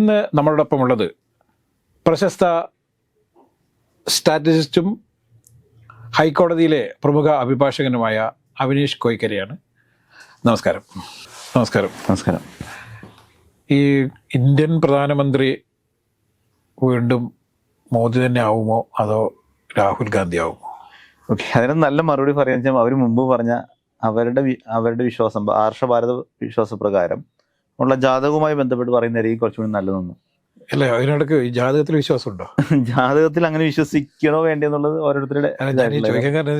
ഇന്ന് നമ്മളോടൊപ്പമുള്ളത് പ്രശസ്ത സ്ട്രാറ്റജിസ്റ്റും ഹൈക്കോടതിയിലെ പ്രമുഖ അഭിഭാഷകനുമായ അവിനീഷ് കോയിക്കരയാണ്. നമസ്കാരം. നമസ്കാരം. നമസ്കാരം. ഈ ഇന്ത്യൻ പ്രധാനമന്ത്രി വീണ്ടും മോദി തന്നെ ആവുമോ? അതോ രാഹുൽ ഗാന്ധി ആവുമോ? ഓക്കെ അതിന് നല്ല മറുപടി പറയാന്ന് വെച്ചാൽ അവർ മുമ്പ് പറഞ്ഞ അവരുടെ അവരുടെ വിശ്വാസം ആർഷ ഭാരത വിശ്വാസപ്രകാരം ഉള്ള ജാതകവുമായി ബന്ധപ്പെട്ട് പറയുന്നതായിരിക്കും കുറച്ചുകൂടി നല്ലതെന്ന്. അല്ലേ അതിനിടയ്ക്ക് ഈ ജാതകത്തിൽ വിശ്വാസമുണ്ടോ? ജാതകത്തിൽ അങ്ങനെ വിശ്വസിക്കണോ വേണ്ടെന്നുള്ളത് ഓരോരുത്തരുടെ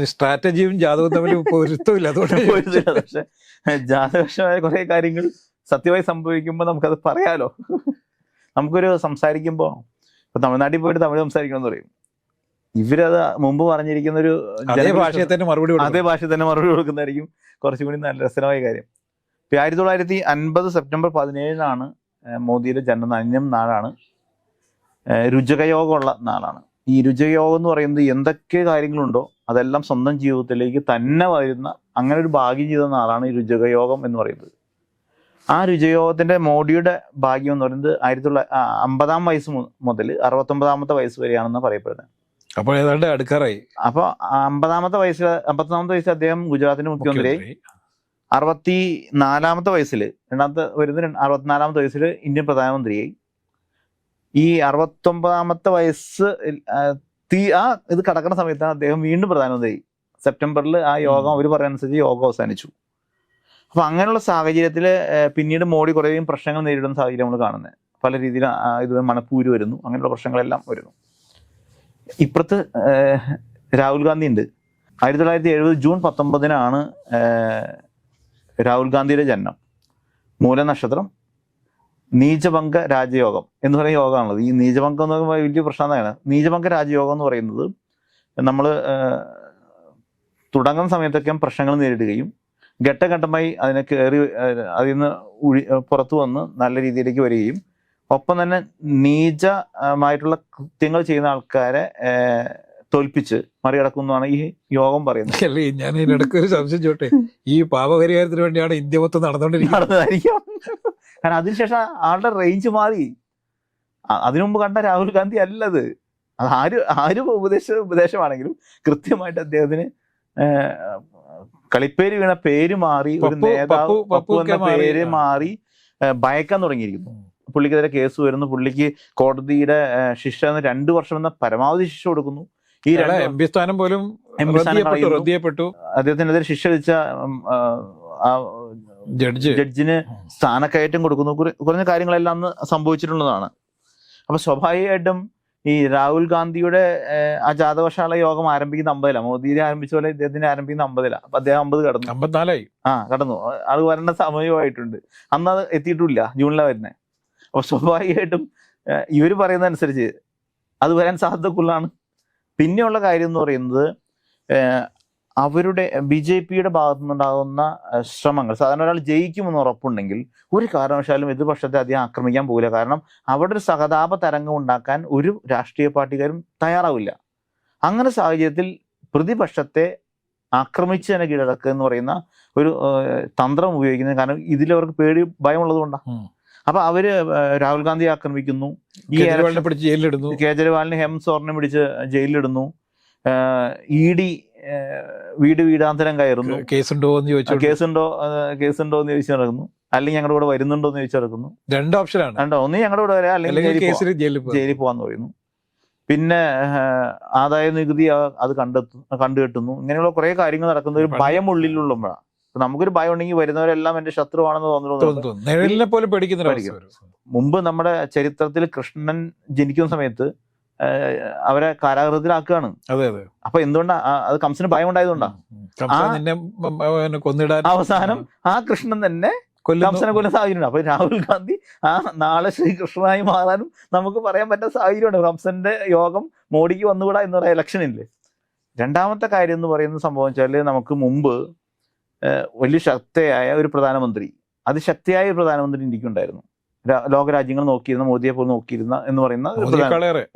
സ്ട്രാറ്റജിയും ജാതകവും തമ്മിൽ പൊരുത്തമില്ല അതുകൊണ്ട്. പക്ഷെ ജാതകപരമായ കുറെ കാര്യങ്ങൾ സത്യമായി സംഭവിക്കുമ്പോൾ നമുക്കത് പറയാലോ. നമുക്കൊരു സംസാരിക്കുമ്പോൾ ഇപ്പൊ തമിഴ്നാട്ടിൽ പോയിട്ട് തമിഴ് സംസാരിക്കണം എന്ന് പറയും. ഇവരത് മുമ്പ് പറഞ്ഞിരിക്കുന്ന ഒരു അതേ ഭാഷയെ തന്നെ മറുപടി. അതേ ഭാഷയിൽ തന്നെ മറുപടി കൊടുക്കുന്നതായിരിക്കും കുറച്ചും കൂടി നല്ല രസകരമായ കാര്യം. ആയിരത്തി തൊള്ളായിരത്തി അൻപത് സെപ്റ്റംബർ പതിനേഴിനാണ് മോദിയുടെ ജന്മ അന്യം നാളാണ് രുചകയോഗമുള്ള നാളാണ്. ഈ രുചകയോഗം എന്ന് പറയുന്നത് എന്തൊക്കെ കാര്യങ്ങളുണ്ടോ അതെല്ലാം സ്വന്തം ജീവിതത്തിലേക്ക് തന്നെ വരുന്ന അങ്ങനെ ഒരു ഭാഗ്യം ചെയ്ത നാളാണ് ഈ രുചകയോഗം എന്ന് പറയുന്നത്. ആ രുചകയോഗത്തിന്റെ മോഡിയുടെ ഭാഗ്യം എന്ന് പറയുന്നത് ആയിരത്തി തൊള്ളായിരത്തി അമ്പതാം വയസ്സ് മുതൽ അറുപത്തൊമ്പതാമത്തെ വയസ്സ് വരെയാണെന്ന് പറയപ്പെടുന്നത്. അപ്പോൾ ഏതാണ്ട് അടുക്കാറായി. അപ്പൊ അമ്പതാമത്തെ വയസ്സിൽ അമ്പത്തൊന്നാമത്തെ വയസ്സിൽ അദ്ദേഹം ഗുജറാത്തിന്റെ മുഖ്യമന്ത്രിയായി. മുഖ്യമന്ത്രി. അറുപത്തി നാലാമത്തെ വയസ്സിൽ രണ്ടാമത്തെ വരുന്ന അറുപത്തിനാലാമത്തെ വയസ്സിൽ ഇന്ത്യൻ പ്രധാനമന്ത്രിയായി. ഈ അറുപത്തൊമ്പതാമത്തെ വയസ്സ് തീ ആ ഇത് കടക്കുന്ന സമയത്താണ് അദ്ദേഹം വീണ്ടും പ്രധാനമന്ത്രി സെപ്റ്റംബറിൽ ആ യോഗം അവർ പറയുന്നതനുസരിച്ച് യോഗം അവസാനിച്ചു. അപ്പൊ അങ്ങനെയുള്ള സാഹചര്യത്തിൽ പിന്നീട് മോഡി കുറേയും പ്രശ്നങ്ങൾ നേരിടുന്ന സാഹചര്യം നമ്മൾ കാണുന്നത് പല രീതിയിൽ ഇത് മണപ്പൂര് വരുന്നു. അങ്ങനെയുള്ള പ്രശ്നങ്ങളെല്ലാം വരുന്നു. ഇപ്പുറത്ത് രാഹുൽ ഗാന്ധി ഉണ്ട് ആയിരത്തി തൊള്ളായിരത്തി എഴുപത് ജൂൺ പത്തൊമ്പതിനാണ് രാഹുൽ ഗാന്ധിയുടെ ജനനം മൂലനക്ഷത്രം നീചഭംഗ രാജയോഗം എന്ന് പറയുന്ന യോഗമാണുള്ളത്. ഈ നീചഭംഗം എന്ന് പറയുമ്പോൾ വലിയ പ്രശ്നം തന്നെയാണ് നീചഭംഗ രാജയോഗം എന്ന് പറയുന്നത് നമ്മൾ തുടങ്ങുന്ന സമയത്തൊക്കെ പ്രശ്നങ്ങൾ നേരിടുകയും ഘട്ടഘട്ടമായി അതിനെ കയറി അതിൽ നിന്ന് ഉഴി പുറത്തു വന്ന് നല്ല രീതിയിലേക്ക് വരികയും ഒപ്പം തന്നെ നീചമായിട്ടുള്ള കൃത്യങ്ങൾ ചെയ്യുന്ന ആൾക്കാരെ തോൽപ്പിച്ച് മറികടക്കുന്നതാണ് ഈ യോഗം പറയുന്നത്. അല്ലേ ഞാൻ ഇതിനിടയ്ക്ക് ഒരു സംശയം ചോട്ടെ ഈ പാപപരിഹാരത്തിന് വേണ്ടിയാണ് ഇന്ത്യ മൊത്തം നടന്നുകൊണ്ടിരിക്കുന്നത്. കാരണം അതിനുശേഷം ആളുടെ റേഞ്ച് മാറി. അതിനുമുമ്പ് അതിനു മുമ്പ് കണ്ട രാഹുൽ ഗാന്ധി അല്ലത്. അത് ആര് ആര് ഉപദേശ ഉപദേശമാണെങ്കിലും കൃത്യമായിട്ട് അദ്ദേഹത്തിന് കളിപ്പേര് വീണ പേര് മാറി ഒരു നേതാവ് പപ്പു- എന്ന പേര് മാറി ഭയക്കാൻ തുടങ്ങിയിരിക്കുന്നു. പുള്ളിക്കെതിരെ കേസ് വരുന്നു. പുള്ളിക്ക് കോടതിയുടെ ശിക്ഷ രണ്ടു വർഷം എന്ന പരമാവധി ശിക്ഷ കൊടുക്കുന്നു. ഈ എം പി സ്ഥാനം പോലും റദ്ദിയപ്പെട്ടു അദ്ദേഹത്തിനെതിരെ ശിക്ഷ വിധിച്ച ജഡ്ജ്. ജഡ്ജിന് സ്ഥാനക്കയറ്റം കൊടുക്കുന്നു. കുറഞ്ഞ കാര്യങ്ങളെല്ലാം അന്ന് സംഭവിച്ചിട്ടുള്ളതാണ്. അപ്പൊ സ്വാഭാവികമായിട്ടും ഈ രാഹുൽ ഗാന്ധിയുടെ ആ ജാതകശാല യോഗം ആരംഭിക്കുന്ന അമ്പതിലാണ് മോദിയെ ആരംഭിച്ച പോലെ ഇദ്ദേഹത്തിന് ആരംഭിക്കുന്ന അമ്പതിലാണ് അപ്പൊ അദ്ദേഹം അമ്പത് കടന്നു. അമ്പത്തിനാലായി. ആ കടന്നു. അത് വരേണ്ട സമയമായിട്ടുണ്ട്. അന്ന് അത് എത്തിയിട്ടില്ല ജൂണിലാണ് വരുന്നത് അപ്പൊ സ്വാഭാവികമായിട്ടും ഇവർ ഇവർ പറയുന്ന അനുസരിച്ച് അത് വരാൻ സാധ്യതക്കുള്ളതാണ്. പിന്നെയുള്ള കാര്യം എന്ന് പറയുന്നത് അവരുടെ ബി ജെ പിയുടെ ഭാഗത്തു നിന്നുണ്ടാകുന്ന ശ്രമങ്ങൾ. സാധാരണ ഒരാൾ ജയിക്കുമെന്ന് ഉറപ്പുണ്ടെങ്കിൽ ഒരു കാരണവശാലും എതിർപക്ഷത്തെ അധികം ആക്രമിക്കാൻ പോകില്ല. കാരണം അവിടെ ഒരു സഹതാപ തരംഗം ഉണ്ടാക്കാൻ ഒരു രാഷ്ട്രീയ പാർട്ടിക്കാരും തയ്യാറാവില്ല. അങ്ങനെ സാഹചര്യത്തിൽ പ്രതിപക്ഷത്തെ ആക്രമിച്ച് തന്നെ കീഴടക്കുക എന്ന് പറയുന്ന ഒരു തന്ത്രം ഉപയോഗിക്കുന്നത് കാരണം ഇതിലവർക്ക് പേടി ഭയമുള്ളത് കൊണ്ടാണ്. അപ്പൊ അവർ രാഹുൽ ഗാന്ധി ആക്രമിക്കുന്നു. ഈ പിടിച്ച് ജയിലിലിടുന്നു. കേജ്രിവാളിന് ഹെം സോറിനെ പിടിച്ച് ജയിലിലിടുന്നു. ഇ ഡി വീട് വീടാന്തരം കയറുന്നു. കേസുണ്ടോ എന്ന് ചോദിച്ചു കേസുണ്ടോ കേസുണ്ടോ എന്ന് ചോദിച്ചു നടക്കുന്നു. അല്ലെങ്കിൽ ഞങ്ങളുടെ കൂടെ വരുന്നുണ്ടോ എന്ന് ചോദിച്ചു നടക്കുന്നു. രണ്ട് ഓപ്ഷനാണ്. രണ്ടോ ഒന്ന് ഞങ്ങളുടെ കൂടെ വരാം. അല്ലെങ്കിൽ ജയിലിൽ പോവാന്ന് പോകാന്ന് പറയുന്നു. പിന്നെ ആദായ നികുതി അത് കണ്ടെത്തു കണ്ടുകെട്ടുന്നു. ഇങ്ങനെയുള്ള കുറെ കാര്യങ്ങൾ നടക്കുന്ന ഒരു ഭയം ഉള്ളിലുള്ളപ്പോഴാണ് നമുക്കൊരു ഭയം ഉണ്ടെങ്കിൽ വരുന്നവരെല്ലാം എന്റെ ശത്രുവാണെന്ന് തോന്നുന്നു മുമ്പ് നമ്മുടെ ചരിത്രത്തിൽ കൃഷ്ണൻ ജനിക്കുന്ന സമയത്ത് അവരെ കാരാഗ്രഹത്തിലാക്കുകയാണ് അതെ അതെ. അപ്പൊ എന്തുകൊണ്ടാ അത് കംസന് ഭയം ഉണ്ടായതുകൊണ്ടാ? അവസാനം ആ കൃഷ്ണൻ തന്നെ കംസനെ കൊല്ലുന്ന സാഹചര്യമുണ്ട്. അപ്പൊ രാഹുൽ ഗാന്ധി ആ നാളെ ശ്രീകൃഷ്ണനായി മാറാനും നമുക്ക് പറയാൻ പറ്റുന്ന സാഹചര്യമാണ് കംസന്റെ യോഗം മോഡിക്ക് വന്നുകൂടാ എന്ന് പറയാം ഇലക്ഷനില്ലേ രണ്ടാമത്തെ കാര്യം എന്ന് പറയുന്ന സംഭവം വെച്ചാൽ നമുക്ക് മുമ്പ് വലിയ ശക്തയായ ഒരു പ്രധാനമന്ത്രി അതിശക്തിയായ ഒരു പ്രധാനമന്ത്രി ഇന്ത്യക്കുണ്ടായിരുന്നു. ലോകരാജ്യങ്ങൾ നോക്കിയിരുന്ന മോദിയെ പോലെ നോക്കിയിരുന്ന എന്ന് പറയുന്ന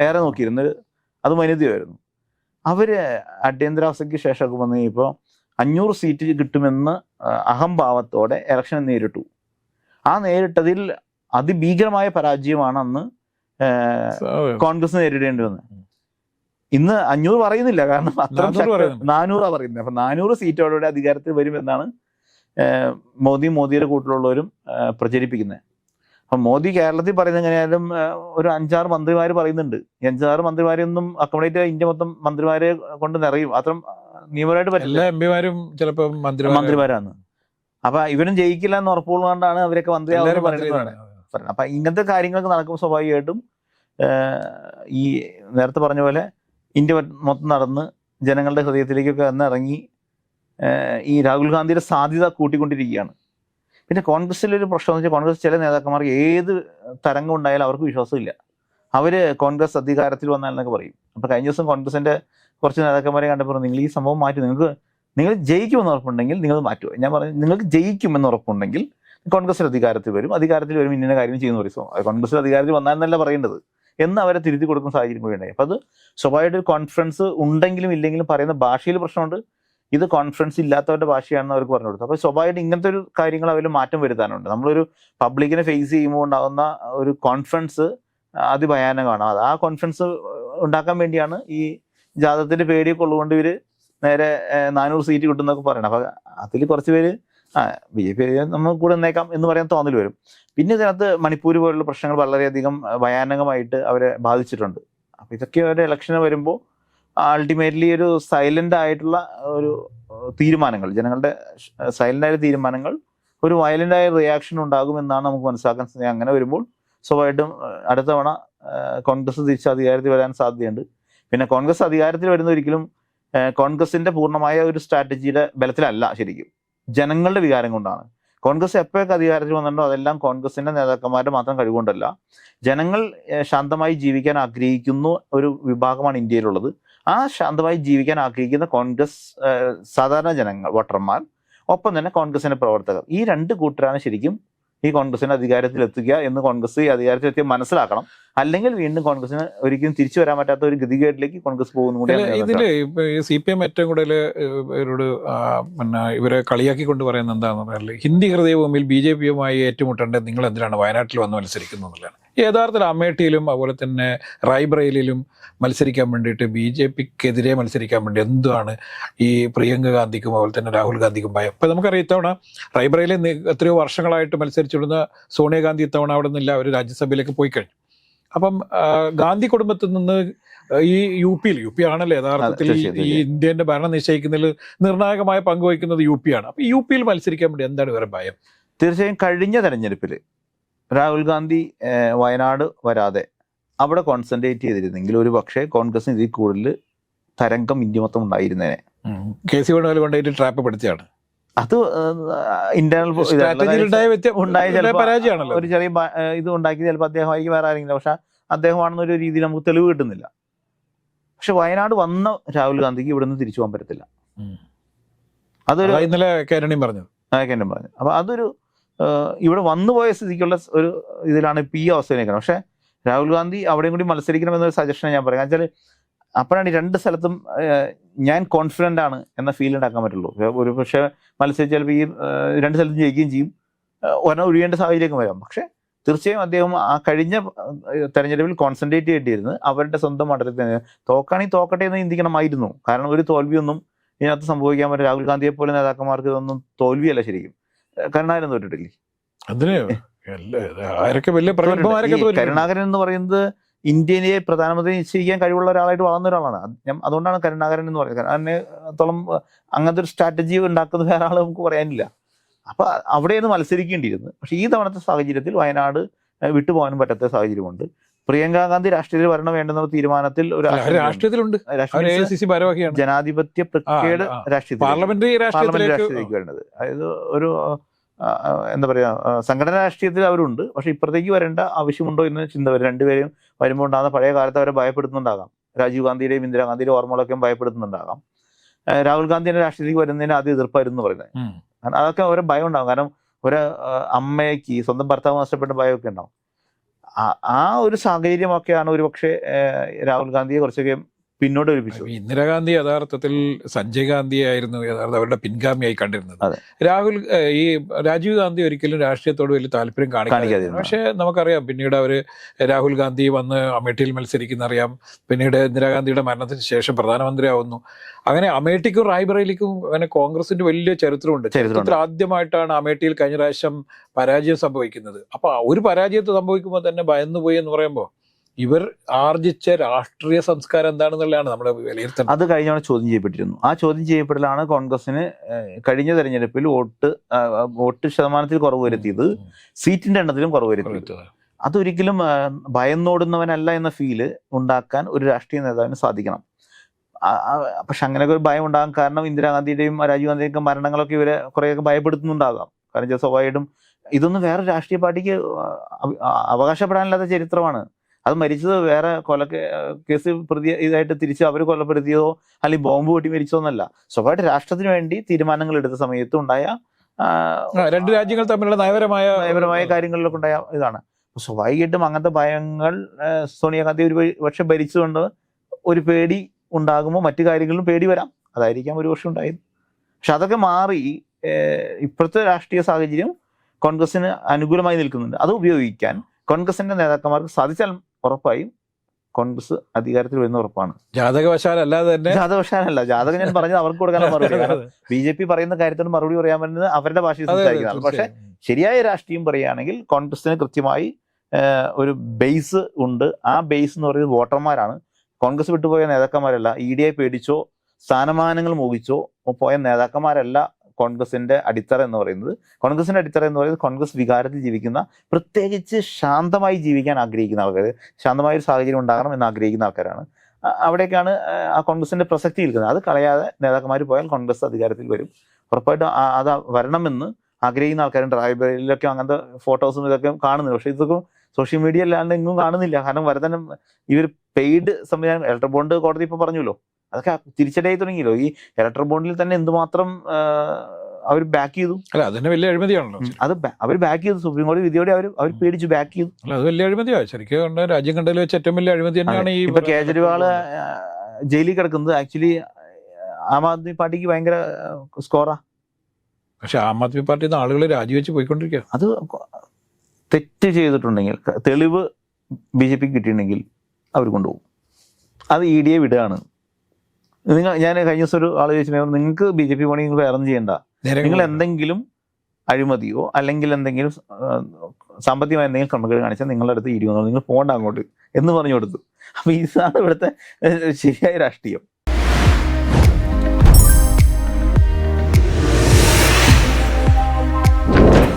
ഏറെ. നോക്കിയിരുന്ന അത് വനിതയായിരുന്നു അവർ അടിയന്തരാവസ്ഥയ്ക്ക് ശേഷമൊക്കെ വന്നു കഴിഞ്ഞപ്പോൾ അഞ്ഞൂറ് സീറ്റ് കിട്ടുമെന്ന് അഹംഭാവത്തോടെ ഇലക്ഷൻ നേരിട്ടു. ആ നേരിട്ടതിൽ അതിഭീകരമായ പരാജയമാണ് അന്ന് കോൺഗ്രസ് നേരിടേണ്ടി വന്നത്. ഇന്ന് അഞ്ഞൂറ് പറയുന്നില്ല. കാരണം അത്ര നാനൂറ് പറയുന്നത്. അപ്പൊ നാനൂറ് സീറ്റോടെ അധികാരത്തിൽ വരുമെന്നാണ് മോദി മോദിയുടെ കൂട്ടിലുള്ളവരും പ്രചരിപ്പിക്കുന്നത്. അപ്പൊ മോദി കേരളത്തിൽ പറയുന്ന എങ്ങനെയായാലും ഒരു അഞ്ചാറ് മന്ത്രിമാർ പറയുന്നുണ്ട്. ഈ അഞ്ചാറ് മന്ത്രിമാരെയൊന്നും അക്കോമഡേറ്റ് ഇന്ത്യ മൊത്തം മന്ത്രിമാരെ കൊണ്ട് നിറയും. അത്ര നിയമപരമായിട്ട് പറ്റില്ല. എം പിമാരും ചിലപ്പോ മന്ത്രിമാരും മന്ത്രിമാരാണ്. അപ്പൊ ഇവരും ജയിക്കില്ല എന്ന് ഉറപ്പുള്ളതുകൊണ്ടാണ് അവരൊക്കെ മന്ത്രിയാവുന്നത്. പറയുന്നത്. അപ്പൊ ഇങ്ങനത്തെ കാര്യങ്ങളൊക്കെ നടക്കുമ്പോൾ സ്വാഭാവികമായിട്ടും ഈ നേരത്തെ പറഞ്ഞ പോലെ ഇന്ത്യ മൊത്തം നടന്ന് ജനങ്ങളുടെ ഹൃദയത്തിലേക്കൊക്കെ ഇറങ്ങി ഈ രാഹുൽ ഗാന്ധിയുടെ സാധ്യത കൂട്ടിക്കൊണ്ടിരിക്കുകയാണ്. പിന്നെ കോൺഗ്രസിലൊരു പ്രശ്നം എന്ന് വെച്ചാൽ കോൺഗ്രസ് ചില നേതാക്കന്മാർക്ക് ഏത് തരംഗം ഉണ്ടായാലും അവർക്ക് വിശ്വാസമില്ല. അവർ കോൺഗ്രസ് അധികാരത്തിൽ വന്നാലെന്നൊക്കെ പറയും. അപ്പോൾ കഴിഞ്ഞ ദിവസം കോൺഗ്രസിന്റെ കുറച്ച് നേതാക്കന്മാരെ കണ്ടപ്പോൾ നിങ്ങൾ ഈ സംഭവം മാറ്റി. നിങ്ങൾക്ക് നിങ്ങൾ ജയിക്കുമെന്ന് ഉറപ്പുണ്ടെങ്കിൽ നിങ്ങൾ മാറ്റുക. ഞാൻ പറഞ്ഞു നിങ്ങൾക്ക് ജയിക്കുമെന്ന് ഉറപ്പുണ്ടെങ്കിൽ കോൺഗ്രസ് അധികാരത്തിൽ വരും. അധികാരത്തിൽ വരും ഇന്ന കാര്യം ചെയ്യുന്ന പറയും. കോൺഗ്രസ് അധികാരത്തിൽ വന്നാലെന്നല്ല പറയേണ്ടത്. എന്ന് അവരെ തിരുത്തി കൊടുക്കുന്ന സാഹചര്യം കൂടി ഉണ്ടായി. അപ്പൊ അത് സ്വാഭാവികമായിട്ട് ഒരു ഉണ്ടെങ്കിലും ഇല്ലെങ്കിലും പറയുന്ന ഭാഷയിൽ പ്രശ്നമുണ്ട്. ഇത് കോൺഫറൻസ് ഇല്ലാത്തവരുടെ ഭാഷയാണെന്ന് അവർക്ക് പറഞ്ഞു കൊടുത്തു. അപ്പോൾ സ്വാഭാവികമായിട്ട് ഇങ്ങനത്തെ ഒരു കാര്യങ്ങൾ അവർ മാറ്റം വരുത്താനുണ്ട്. നമ്മളൊരു പബ്ലിക്കിനെ ഫേസ് ചെയ്യുമ്പോൾ ഉണ്ടാകുന്ന ഒരു കോൺഫിഡൻസ് അതിഭയാനകമാണ്. അത് ആ കോൺഫറൻസ് ഉണ്ടാക്കാൻ വേണ്ടിയാണ് ഈ ജാതകത്തിന്റെ പേടിയൊക്കെ ഉള്ളതുകൊണ്ട് ഇവർ നേരെ നാനൂറ് സീറ്റ് കിട്ടുന്നൊക്കെ പറയണം അപ്പൊ അതിൽ കുറച്ച് പേര് ആ ബി ജെ പി നമ്മൾ കൂടെ നിന്നേക്കാം എന്ന് പറയാൻ തോന്നൽ വരും. പിന്നെ ഇതിനകത്ത് മണിപ്പൂർ പോലുള്ള പ്രശ്നങ്ങൾ വളരെയധികം ഭയാനകമായിട്ട് അവരെ ബാധിച്ചിട്ടുണ്ട്. അപ്പോൾ ഇതൊക്കെ ഒരു ഇലക്ഷന് വരുമ്പോൾ അൾട്ടിമേറ്റ്ലി ഒരു സൈലന്റ് ആയിട്ടുള്ള ഒരു തീരുമാനങ്ങൾ ജനങ്ങളുടെ സൈലന്റ് ആയ തീരുമാനങ്ങൾ ഒരു വയലന്റ് ആയ റിയാക്ഷൻ ഉണ്ടാകും എന്നാണ് നമുക്ക് മനസ്സിലാക്കാൻ അങ്ങനെ വരുമ്പോൾ സ്വാഭാവികമായിട്ടും അടുത്ത തവണ കോൺഗ്രസ് തിരിച്ച് അധികാരത്തിൽ വരാൻ സാധ്യതയുണ്ട്. പിന്നെ കോൺഗ്രസ് അധികാരത്തിൽ വരുന്ന ഒരിക്കലും കോൺഗ്രസിന്റെ പൂർണമായ ഒരു സ്ട്രാറ്റജിയുടെ ബലത്തിലല്ല ശരിക്കും. ജനങ്ങളുടെ വികാരം കൊണ്ടാണ്. കോൺഗ്രസ് എപ്പോഴൊക്കെ അധികാരത്തിൽ വന്നിട്ടുണ്ടോ അതെല്ലാം കോൺഗ്രസിന്റെ നേതാക്കന്മാരുടെ മാത്രം കഴിവുകൊണ്ടല്ല. ജനങ്ങൾ ശാന്തമായി ജീവിക്കാൻ ആഗ്രഹിക്കുന്നു ഒരു വിഭാഗമാണ് ഇന്ത്യയിലുള്ളത്. ആ ശാന്തമായി ജീവിക്കാൻ ആഗ്രഹിക്കുന്ന കോൺഗ്രസ് സാധാരണ ജനങ്ങൾ വോട്ടർമാർ ഒപ്പം തന്നെ കോൺഗ്രസിന്റെ പ്രവർത്തകർ. ഈ രണ്ട് കൂട്ടരാണ് ശരിക്കും ഈ കോൺഗ്രസിന്റെ അധികാരത്തിൽ എത്തുക എന്ന് കോൺഗ്രസ് ഈ അധികാരത്തിലെത്തിയ മനസ്സിലാക്കണം. അല്ലെങ്കിൽ വീണ്ടും കോൺഗ്രസിന് ഒരിക്കലും തിരിച്ചു വരാൻ പറ്റാത്ത ഒരു ഗതികേട്ടിലേക്ക് കോൺഗ്രസ് പോകുന്നു ഇതിൽ സി പി എം ഏറ്റവും കൂടുതൽ ഇവരോട് പിന്നെ ഇവരെ കളിയാക്കിക്കൊണ്ട് പറയുന്നത് എന്താണെന്ന് പറഞ്ഞാൽ ഹിന്ദി ഹൃദയഭൂമിയിൽ ബി ജെ പിയുമായി ഏറ്റുമുട്ടേണ്ടത് നിങ്ങൾ എന്തിനാണ് വയനാട്ടിൽ വന്ന് മത്സരിക്കുന്നത് യഥാർത്ഥത്തിൽ അമേഠിയിലും അതുപോലെ തന്നെ റായ്ബ്രയിലും മത്സരിക്കാൻ വേണ്ടിയിട്ട് ബി ജെ പിക്കെതിരെ മത്സരിക്കാൻ വേണ്ടി എന്താണ് ഈ പ്രിയങ്ക ഗാന്ധിക്കും അതുപോലെ തന്നെ രാഹുൽ ഗാന്ധിക്കും ഭയം? ഇപ്പം നമുക്കറിയാം ഇത്തവണ റായ്ബ്രയിൽ എത്രയോ വർഷങ്ങളായിട്ട് മത്സരിച്ചിരുന്ന സോണിയാഗാന്ധി ഇത്തവണ അവിടെ നിന്നില്ല അവർ രാജ്യസഭയിലേക്ക് പോയി കഴിഞ്ഞു. അപ്പം ഗാന്ധി കുടുംബത്തിൽ നിന്ന് ഈ യു പിയിൽ യു പി ആണല്ലോ യഥാർത്ഥത്തിൽ ഈ- ഇന്ത്യന്റെ ഭരണം നിശ്ചയിക്കുന്നതിൽ നിർണായകമായ പങ്ക് വഹിക്കുന്നത് യു പി ആണ് അപ്പൊ യു പിയിൽ മത്സരിക്കാൻ വേണ്ടി എന്താണ് ഇവരുടെ ഭയം? തീർച്ചയായും കഴിഞ്ഞ തെരഞ്ഞെടുപ്പിൽ രാഹുൽ ഗാന്ധി വയനാട് വരാതെ അവിടെ കോൺസെൻട്രേറ്റ് ചെയ്തിരുന്നെങ്കിൽ ഒരു പക്ഷേ കോൺഗ്രസിന് ഇതിൽ കൂടുതൽ തരംഗം ഇന്ത്യ മൊത്തം ഉണ്ടായിരുന്നേനെ കെ സി വേണുഗോപാൽ കൊണ്ടുപോയിട്ട് ട്രാപ്പ് പെടുത്തിയാണ് അത് ഇന്റേണൽ പരാജയമാണല്ലോ. ഒരു ചെറിയ ഇത് ഉണ്ടാക്കി ചിലപ്പോൾ അദ്ദേഹമായിരിക്കും വേറെ ആരെങ്കിലും. പക്ഷെ അദ്ദേഹമാണെന്നൊരു രീതിയിൽ നമുക്ക് തെളിവ് കിട്ടുന്നില്ല. പക്ഷെ വയനാട് വന്ന രാഹുൽ ഗാന്ധിക്ക് ഇവിടുന്ന് തിരിച്ചു പോകാൻ പറ്റത്തില്ല. അതൊരു അതാ ഇന്നലെ കേരണിയും പറഞ്ഞു എന്നെ പറഞ്ഞു അപ്പൊ അതൊരു ഇവിടെ വന്നു പോയ സ്ഥിതിക്കുള്ള ഒരു ഇതിലാണ് ഇപ്പൊ ഈ അവസ്ഥയിലേക്കാണ് പക്ഷെ രാഹുൽ ഗാന്ധി അവിടെയും കൂടി മത്സരിക്കണമെന്നൊരു സജഷൻ ഞാൻ പറയാം വെച്ചാൽ അപ്പോഴാണ് ഈ രണ്ട് സ്ഥലത്തും ഞാൻ കോൺഫിഡന്റ് ആണ് എന്ന ഫീൽ ഉണ്ടാക്കാൻ പറ്റുള്ളൂ. ഒരു പക്ഷെ മത്സരിച്ച് ചിലപ്പോൾ ഈ രണ്ട് സ്ഥലത്തും ജയിക്കുകയും ചെയ്യും. ഒരെ ഒരെണ്ണം ഒഴിയേണ്ട സാഹചര്യമൊക്കെ വരാം. പക്ഷേ തീർച്ചയായും അദ്ദേഹം ആ കഴിഞ്ഞ തെരഞ്ഞെടുപ്പിൽ കോൺസെൻട്രേറ്റ് ചെയ്യേണ്ടിയിരുന്നു. അവരുടെ സ്വന്തം മണ്ഡലത്തിൽ തന്നെ തോക്കാണെങ്കിൽ തോക്കട്ടെ എന്ന് ചിന്തിക്കണമായിരുന്നു. കാരണം ഒരു തോൽവിയൊന്നും ഇതിനകത്ത് സംഭവിക്കാൻ പറ്റും രാഹുൽ ഗാന്ധിയെ പോലെ നേതാക്കന്മാർക്ക് ഇതൊന്നും തോൽവിയല്ല ശരിക്കും. കരുണാകരൻ തോറ്റിട്ടില്ലേ? അതിന് ആരൊക്കെ വലിയ. കരുണാകരൻ എന്ന് പറയുന്നത് ഇന്ത്യനെ പ്രധാനമന്ത്രി നിശ്ചയിക്കാൻ കഴിവുള്ള ഒരാളായിട്ട് വളർന്ന ഒരാളാണ്. അതുകൊണ്ടാണ് കരുണാകരൻ എന്ന് പറയുന്നത്. കരുണാകരനെത്തോളം അങ്ങനത്തെ ഒരു സ്ട്രാറ്റജി ഉണ്ടാക്കുന്ന വേറെ ആൾ നമുക്ക് പറയാനില്ല. അപ്പോൾ അവിടെയാണ് മത്സരിക്കേണ്ടിയിരുന്നു പക്ഷേ ഈ തവണത്തെ സാഹചര്യത്തിൽ വയനാട് വിട്ടുപോകാനും പറ്റാത്ത സാഹചര്യമുണ്ട്. പ്രിയങ്കാ ഗാന്ധി രാഷ്ട്രീയത്തിൽ വരണം വേണ്ടെന്ന തീരുമാനത്തിൽ ഒരു രാഷ്ട്രീയത്തിലുണ്ട്. ജനാധിപത്യ പ്രക്രിയയുടെ. രാഷ്ട്രീയത്തിൽ പാർലമെന്ററി പാർലമെന്റ് രാഷ്ട്രീയത്തിലേക്ക് വരുന്നത് അതായത് ഒരു എന്താ പറയുക സംഘടന രാഷ്ട്രീയത്തിൽ അവരുണ്ട്. പക്ഷെ ഇപ്പുറത്തേക്ക് വരേണ്ട ആവശ്യമുണ്ടോ എന്ന് ചിന്ത വരും. രണ്ടുപേരും വരുമ്പോൾ ഉണ്ടാകുന്ന പഴയ കാലത്ത് അവരെ ഭയപ്പെടുത്തുന്നുണ്ടാകാം. രാജീവ് ഗാന്ധിയുടെയും ഇന്ദിരാഗാന്ധിയുടെയും ഓർമ്മകളൊക്കെ ഭയപ്പെടുത്തുന്നുണ്ടാകാം. രാഹുൽ ഗാന്ധിയുടെ രാഷ്ട്രീയത്തിലേക്ക് വരുന്നതിന് ആദ്യം എതിർപ്പായിരുന്നു പറയുന്നത്. അതൊക്കെ ഒരു ഭയം ഉണ്ടാകും. കാരണം ഒരു അമ്മയ്ക്ക് സ്വന്തം ഭർത്താവ് നഷ്ടപ്പെട്ട ഭയമൊക്കെ ഉണ്ടാവും ആ- ആ ഒരു സാഹചര്യമൊക്കെയാണ് ഒരു പക്ഷേ രാഹുൽ ഗാന്ധിയെ കുറച്ചൊക്കെ പിന്നോട്ട് വലിപ്പിച്ചു ഈ ഇന്ദിരാഗാന്ധി യഥാർത്ഥത്തിൽ സഞ്ജയ് ഗാന്ധി ആയിരുന്നു യഥാർത്ഥ അവരുടെ പിൻഗാമിയായി കണ്ടിരുന്നത്. രാഹുൽ ഈ രാജീവ് ഗാന്ധി ഒരിക്കലും രാഷ്ട്രീയത്തോട് വലിയ താല്പര്യം കാണിക്കാതെ കാണിക്കാതിരുന്നു. പക്ഷേ നമുക്കറിയാം പിന്നീട് അവർ രാഹുൽ ഗാന്ധി വന്ന് അമേഠിയിൽ മത്സരിക്കുന്ന അറിയാം. പിന്നീട് ഇന്ദിരാഗാന്ധിയുടെ മരണത്തിന് ശേഷം പ്രധാനമന്ത്രിയാവുന്നു. അങ്ങനെ അമേഠിക്കും റായ്ബറേലിക്കും അങ്ങനെ കോൺഗ്രസിന്റെ വലിയ ചരിത്രമുണ്ട്. ചരിത്രമുണ്ട്. ചരിത്രത്തിൽ ആദ്യമായിട്ടാണ് അമേഠിയിൽ കഴിഞ്ഞ പ്രാവശ്യം പരാജയം സംഭവിക്കുന്നത്. അപ്പൊ ഒരു പരാജയത്തെ സംഭവിക്കുമ്പോൾ തന്നെ ഭയന്നുപോയി എന്ന് പറയുമ്പോൾ ഇവർ ആർജിച്ച രാഷ്ട്രീയ സംസ്കാരം എന്താണെന്നുള്ളതാണ് നമ്മുടെ വിലയിരുത്തുന്നത് അത് കഴിഞ്ഞാണ് ചോദ്യം ചെയ്യപ്പെട്ടിരുന്നു. ആ ചോദ്യം ചെയ്യപ്പെടലാണ് കോൺഗ്രസിന് കഴിഞ്ഞ തെരഞ്ഞെടുപ്പിൽ വോട്ട് വോട്ട് ശതമാനത്തിൽ കുറവ് വരുത്തിയത് സീറ്റിന്റെ എണ്ണത്തിലും കുറവ് വരുത്തിയത്. അതൊരിക്കലും ഭയന്നോടുന്നവനല്ല എന്ന ഫീൽ ഉണ്ടാക്കാൻ ഒരു രാഷ്ട്രീയ നേതാവിന് സാധിക്കണം. പക്ഷെ അങ്ങനെയൊക്കെ ഒരു ഭയം ഉണ്ടാകാൻ കാരണം ഇന്ദിരാഗാന്ധിയുടെയും രാജീവ് ഗാന്ധിയുടെയൊക്കെ മരണങ്ങളൊക്കെ ഇവരെ കുറേയൊക്കെ ഭയപ്പെടുത്തുന്നുണ്ടാകാം. കാരണം സ്വാഭാവികമായിട്ടും ഇതൊന്നും വേറെ രാഷ്ട്രീയ പാർട്ടിക്ക് അവകാശപ്പെടാനില്ലാത്ത ചരിത്രമാണ്. അത് മരിച്ചത് വേറെ കൊല കേസ് പ്രതി ഇതായിട്ട് തിരിച്ച് അവർ കൊലപ്പെടുത്തിയതോ അല്ലെങ്കിൽ ബോംബ് പൊട്ടി മരിച്ചോ എന്നല്ല. സ്വഭാവമായിട്ട് രാഷ്ട്രത്തിന് വേണ്ടി തീരുമാനങ്ങൾ എടുത്ത സമയത്ത് ഉണ്ടായ രണ്ട് രാജ്യങ്ങൾ തമ്മിലുള്ള നയപരമായ നയപരമായ കാര്യങ്ങളിലൊക്കെ ഉണ്ടായ ഇതാണ്. സ്വാഭാവികമായിട്ടും അങ്ങനത്തെ ഭയങ്ങൾ സോണിയാഗാന്ധി ഒരു പക്ഷെ ഭരിച്ചുകൊണ്ട് ഒരു പേടി ഉണ്ടാകുമ്പോൾ മറ്റു കാര്യങ്ങളിലും പേടി വരാം. അതായിരിക്കാം ഒരു പക്ഷെ ഉണ്ടായത്. പക്ഷെ അതൊക്കെ മാറി ഇപ്പോഴത്തെ രാഷ്ട്രീയ സാഹചര്യം കോൺഗ്രസിന് അനുകൂലമായി നിൽക്കുന്നുണ്ട്. അത് ഉപയോഗിക്കാൻ കോൺഗ്രസിന്റെ നേതാക്കന്മാർക്ക് സാധിച്ചാൽ ഉറപ്പായും കോൺഗ്രസ് അധികാരത്തിൽ വരുന്ന ഉറപ്പാണ്. തന്നെ ജാതകവശാലല്ല ജാതകം ഞാൻ പറഞ്ഞത് അവർക്ക് കൊടുക്കാനുള്ള മറുപടി ബി ജെ പി പറയുന്ന കാര്യത്തിന് മറുപടി പറയാൻ പറ്റുന്നത് അവരുടെ ഭാഷയിൽ സംസാരിക്കുന്നതാണ്. പക്ഷെ ശരിയായ രാഷ്ട്രീയം പറയുകയാണെങ്കിൽ കോൺഗ്രസിന് കൃത്യമായി ഒരു ബേസ് ഉണ്ട്. ആ ബേസ് എന്ന് പറയുന്നത് വോട്ടർമാരാണ്. കോൺഗ്രസ് വിട്ടുപോയ നേതാക്കന്മാരല്ല. ഇ ഡി ഐ പേടിച്ചോ സ്ഥാനമാനങ്ങൾ മോഹിച്ചോ പോയ നേതാക്കന്മാരല്ല കോൺഗ്രസിന്റെ അടിത്തറ എന്ന് പറയുന്നത് കോൺഗ്രസിന്റെ അടിത്തറ എന്ന് പറയുന്നത് കോൺഗ്രസ് വികാരത്തിൽ ജീവിക്കുന്ന പ്രത്യേകിച്ച് ശാന്തമായി ജീവിക്കാൻ ആഗ്രഹിക്കുന്ന ആൾക്കാർ ശാന്തമായ ഒരു സാഹചര്യം ഉണ്ടാകണം എന്ന് ആഗ്രഹിക്കുന്ന ആൾക്കാരാണ്. അവിടേക്കാണ് ആ കോൺഗ്രസിന്റെ പ്രസക്തി നിൽക്കുന്നത്. അത് കളയാതെ നേതാക്കന്മാർ പോയാൽ കോൺഗ്രസ് അധികാരത്തിൽ വരും. ഉറപ്പായിട്ടും അത് വരണമെന്ന് ആഗ്രഹിക്കുന്ന ആൾക്കാരുണ്ട്. റായ്ബറിയിലൊക്കെ അങ്ങനത്തെ ഫോട്ടോസും ഇതൊക്കെ കാണുന്നില്ല പക്ഷെ ഇതൊക്കെ സോഷ്യൽ മീഡിയ അല്ലാണ്ട് എങ്ങും കാണുന്നില്ല. കാരണം വരതനം ഇവർ പെയ്ഡ് സംവിധാനം ഇലക്ട്രോ ബോണ്ട് കോടതി ഇപ്പൊ പറഞ്ഞല്ലോ അതൊക്കെ തിരിച്ചടിയായി തുടങ്ങിയല്ലോ. ഈ ഇലക്ട്രൽ ബോണ്ടിൽ തന്നെ എന്തുമാത്രം അവർ ബാക്ക് ചെയ്തു. അല്ല അതിന്റെ വലിയ അഴിമതിയാണല്ലോ. അത് അവർ ബാക്ക് ചെയ്തു. സുപ്രീം കോടതി വിധിയോടെ അവർ അവർ പേടിച്ചു ബാക്ക് ചെയ്തു. അല്ല അത് വലിയ അഴിമതിയാണ് ശരിക്കും കണ്ട രാജ്യം കണ്ടതിൽ വെച്ച് ഏറ്റവും വലിയ അഴിമതി തന്നെയാണ് ഈ ഇപ്പൊ കേജ്രിവാൾ ജയിലിൽ കിടക്കുന്നത് ആക്ച്വലി ആം ആദ്മി പാർട്ടിക്ക് ഭയങ്കര സ്കോറാ പക്ഷെ ആം ആദ്മി പാർട്ടി ആളുകൾ രാജിവെച്ച് പോയിക്കൊണ്ടിരിക്കുക അത് തെറ്റ് ചെയ്തിട്ടുണ്ടെങ്കിൽ തെളിവ് ബി ജെ പിക്ക് കിട്ടിയിട്ടുണ്ടെങ്കിൽ അവർ കൊണ്ടുപോകും. അത് ഇ ഡി എ വിടുകയാണ്. നിങ്ങൾ ഞാൻ കഴിഞ്ഞ ദിവസം ഒരു ആൾ ചോദിച്ചിട്ടുണ്ടായിരുന്നു നിങ്ങൾക്ക് ബി ജെ പി വേണമെങ്കിൽ നിങ്ങൾ വേറെ ചെയ്യണ്ട. നിങ്ങൾ എന്തെങ്കിലും അഴിമതിയോ അല്ലെങ്കിൽ എന്തെങ്കിലും സാമ്പത്തികമായ എന്തെങ്കിലും ക്രമക്കേട് കാണിച്ചാൽ നിങ്ങളുടെ അടുത്ത് ഇരിക്കുന്നു നിങ്ങൾ പോകണ്ട അങ്ങോട്ട് എന്ന് പറഞ്ഞു കൊടുത്തു. അപ്പൊ ഇതാണ് ഇവിടുത്തെ ശരിയായ രാഷ്ട്രീയം.